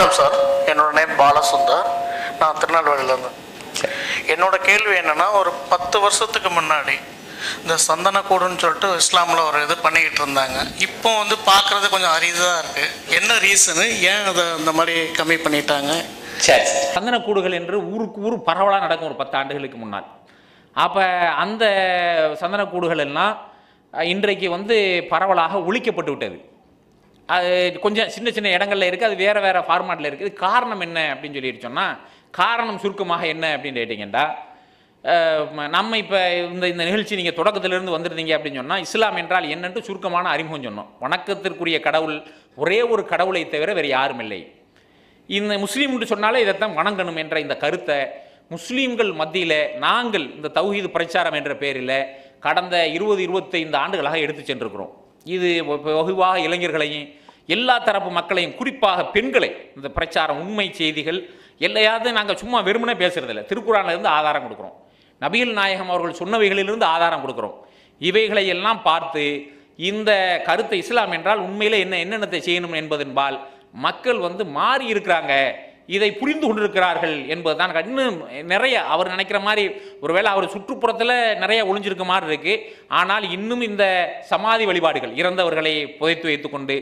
வணக்கம் சார். என்னோட நேம் பாலசுந்தர். நான் திருநெல்வேலியிலேருந்து என்னோட கேள்வி என்னென்னா ஒரு பத்து வருஷத்துக்கு முன்னாடி இந்த சந்தனக்கூடுன்னு சொல்லிட்டு இஸ்லாமில் ஒரு இது பண்ணிக்கிட்டு இருந்தாங்க. இப்போ வந்து பார்க்குறது கொஞ்சம் அரிதாக இருக்குது என்ன ரீசனு ஏன் அதை அந்த மாதிரி கம்மி பண்ணிட்டாங்க? சரி. சந்தனக்கூடுகள் என்று ஊருக்கு ஊர் பரவலாக நடக்கும் ஒரு பத்து ஆண்டுகளுக்கு முன்னால். அப்போ அந்த சந்தனக்கூடுகள் எல்லாம் இன்றைக்கு வந்து பரவலாக ஒழிக்கப்பட்டு விட்டது. அது கொஞ்சம் சின்ன சின்ன இடங்கள்ல இருக்குது அது வேறு வேறு ஃபார்மாட்டில் இருக்குது காரணம் என்ன அப்படின்னு சொல்லிட்டு சொன்னால் காரணம் சுருக்கமாக என்ன அப்படின்னு கேட்டிங்கன்னா நம்ம இப்போ இந்த இந்த நிகழ்ச்சி நீங்கள் தொடக்கத்திலிருந்து வந்திருந்தீங்க அப்படின்னு சொன்னால் இஸ்லாம் என்றால் என்னென்று சுருக்கமான அறிமுகம் சொன்னோம். வணக்கத்திற்குரிய கடவுள் ஒரே ஒரு கடவுளை தவிர வேறு யாரும் இல்லை. இந்த முஸ்லீம் என்று சொன்னாலே இதைத்தான் வணங்கணும் என்ற இந்த கருத்தை முஸ்லீம்கள் மத்தியில் நாங்கள் இந்த தௌஹீது பிரச்சாரம் என்ற பேரில் கடந்த இருபது இருபத்தைந்து ஆண்டுகளாக எடுத்து சென்றிருக்கிறோம். இது வெ- வெகுவாக இளைஞர்களையும் எல்லா தரப்பு மக்களையும் குறிப்பாக பெண்களை. இந்த பிரச்சாரம் உண்மை செய்திகள் எல்லையாவது நாங்கள் சும்மா வெறுமனே பேசுகிறதில்ல திருக்குறானிலிருந்து ஆதாரம் கொடுக்குறோம். நபிகள் நாயகம் அவர்கள் சொன்னவைகளிலிருந்து ஆதாரம் கொடுக்குறோம். இவைகளை எல்லாம் பார்த்து இந்த கருத்தை இஸ்லாம் என்றால் உண்மையிலே என்ன என்னென்னத்தை செய்யணும் என்பதென்பால் மக்கள் வந்து மாறி இருக்கிறாங்க. இதை புரிந்து கொண்டிருக்கிறார்கள் என்பதுதான் இன்னும் நிறைய அவர் நினைக்கிற மாதிரி ஒருவேளை அவர் சுற்றுப்புறத்தில் நிறைய ஒளிஞ்சிருக்க மாதிரி இருக்குது ஆனால் இன்னும் இந்த சமாதி வழிபாடுகள் இறந்தவர்களை புதைத்து வைத்துக்கொண்டு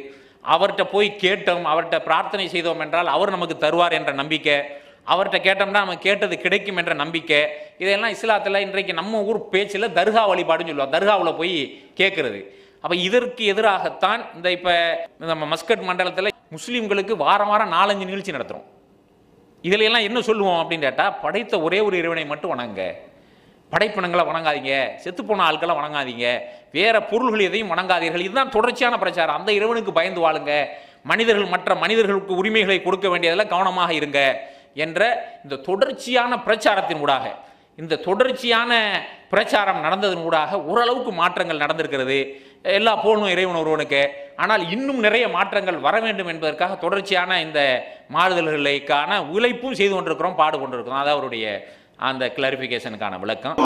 அவர்கிட்ட போய் கேட்டோம் அவர்கிட்ட பிரார்த்தனை செய்தோம் என்றால் அவர் நமக்கு தருவார் என்ற நம்பிக்கை. அவர்கிட்ட கேட்டோம்னா நம்ம கேட்டது கிடைக்கும் என்ற நம்பிக்கை. இதெல்லாம் இஸ்லாத்தில் இன்றைக்கு நம்ம ஊர் பேச்சில் தர்கா வழிபாடுன்னு சொல்லுவோம் தர்காவில் போய் கேட்குறது அப்போ இதற்கு எதிராகத்தான் இந்த இப்போ நம்ம மஸ்கட் மண்டலத்தில் முஸ்லீம்களுக்கு வாரம் வாரம் நாலஞ்சு நிகழ்ச்சி நடத்துகிறோம் இதில் எல்லாம் என்ன சொல்லுவோம் அப்படின்னு கேட்டால் படைத்த ஒரே ஒரு இறைவனை மட்டும் வணங்க படைப்பினங்களை வணங்காதீங்க செத்துப்போன ஆட்களை வணங்காதீங்க வேற பொருள்கள் எதையும் வணங்காதீர்கள். இதுதான் தொடர்ச்சியான பிரச்சாரம். அந்த இறைவனுக்கு பயந்து வாழுங்க. மனிதர்கள் மற்ற மனிதர்களுக்கு உரிமைகளை கொடுக்க வேண்டியதில் கவனமாக இருங்க என்ற இந்த தொடர்ச்சியான பிரச்சாரத்தின் ஊடாக இந்த தொடர்ச்சியான பிரச்சாரம் நடந்ததன் ஊடாக ஓரளவுக்கு மாற்றங்கள் நடந்திருக்கிறது. எல்லா போகணும் இறைவன் ஒருவனுக்கு. ஆனால் இன்னும் நிறைய மாற்றங்கள் வர வேண்டும் என்பதற்காக தொடர்ச்சியான இந்த மாறுதல்களுக்கான உழைப்பும் செய்து கொண்டிருக்கிறோம் பாடு கொண்டிருக்கிறோம் அதான் அவருடைய அந்த கிளாரிஃபிகேஷனுக்கான விளக்கம்.